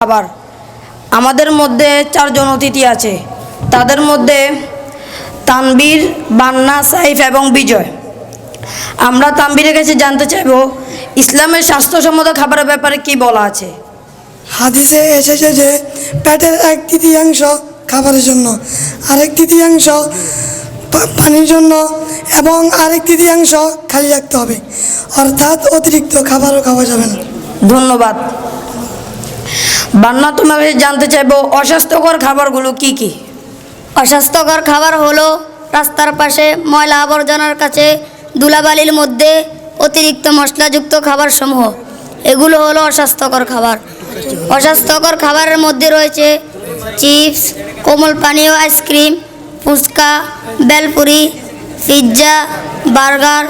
খাবার আমাদের মধ্যে চারজন অতিথি আছে। তাদের মধ্যে তানবীর বান্না সাইফ এবং বিজয়। আমরা তানবীরের কাছে জানতে চাইব ইসলামের স্বাস্থ্যসম্মত খাবারের ব্যাপারে কি বলা আছে? হাদিসে এসেছে যে পেটের এক তৃতীয়াংশ খাবারের জন্য আরেক তৃতীয়াংশ পানির জন্য এবং আরেক তৃতীয়াংশ খালি রাখতে হবে। অর্থাৎ অতিরিক্ত খাবারও খাওয়া যাবে না। ধন্যবাদ। বান্না তোমার জানতে চাইব, অস্বাস্থ্যকর খাবারগুলো কি কি? অস্বাস্থ্যকর খাবার হলো রাস্তার পাশে ময়লা আবর্জনার কাছে ধুলাবালির মধ্যে অতিরিক্ত মশলাযুক্ত খাবার সমূহ এগুলো হলো অস্বাস্থ্যকর খাবার। অস্বাস্থ্যকর খাবারের মধ্যে রয়েছে চিপস, কোমল পানীয় ice cream, fuchka, bhelpuri, pizza, burger,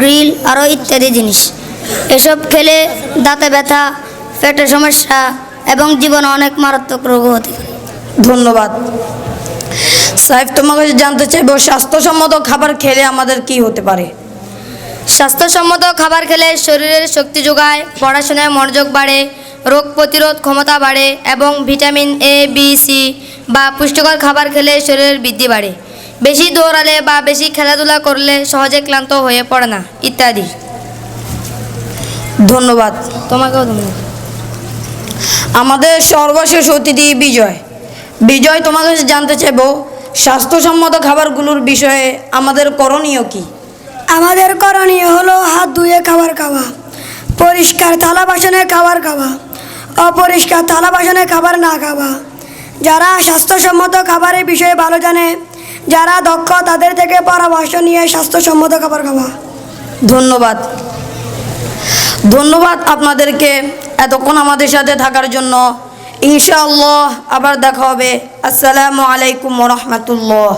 grill আরও ইত্যাদি জিনিস। এসব খেলে দাঁতে ব্যথা পেটের সমস্যা এবং জীবনে অনেক মারাত্মক রোগও হতে পারে। ধন্যবাদ। সাহেব তোমার কাছে জানতে চাইব স্বাস্থ্যসম্মত খাবার খেলে আমাদের কি হতে পারে? স্বাস্থ্যসম্মত খাবার খেলে শরীরের শক্তি যোগায় পড়াশোনায় মনোযোগ বাড়ে রোগ প্রতিরোধ ক্ষমতা বাড়ে এবং ভিটামিন এ বি সি বা পুষ্টিকর খাবার খেলে শরীরের বৃদ্ধি বাড়ে। বেশি দৌড়ালে বা বেশি খেলাধুলা করলে সহজে ক্লান্ত হয়ে পড়ে না ইত্যাদি। ধন্যবাদ। তোমাকেও ধন্যবাদ। আমাদের সর্বশেষ অতিথি বিজয়। বিজয় তোমার কাছে জানতে চাইব স্বাস্থ্যসম্মত খাবারগুলোর বিষয়ে আমাদের করণীয় কি? আমাদের করণীয় হলো হাত ধুয়ে খাবার খাওয়া পরিষ্কার থালা বাসনে খাবার খাওয়া অপরিষ্কার থালা বাসনে খাবার না খাওয়া। যারা স্বাস্থ্যসম্মত খাবারের বিষয়ে ভালো জানে যারা দক্ষ তাদের থেকে পরামর্শ নিয়ে স্বাস্থ্যসম্মত খাবার খাওয়া। ধন্যবাদ। ধন্যবাদ আপনাদেরকে এতক্ষণ আমাদের সাথে থাকার জন্য। ইনশাআল্লাহ আবার দেখা হবে। আসসালামু আলাইকুম রহমতুল্লাহ।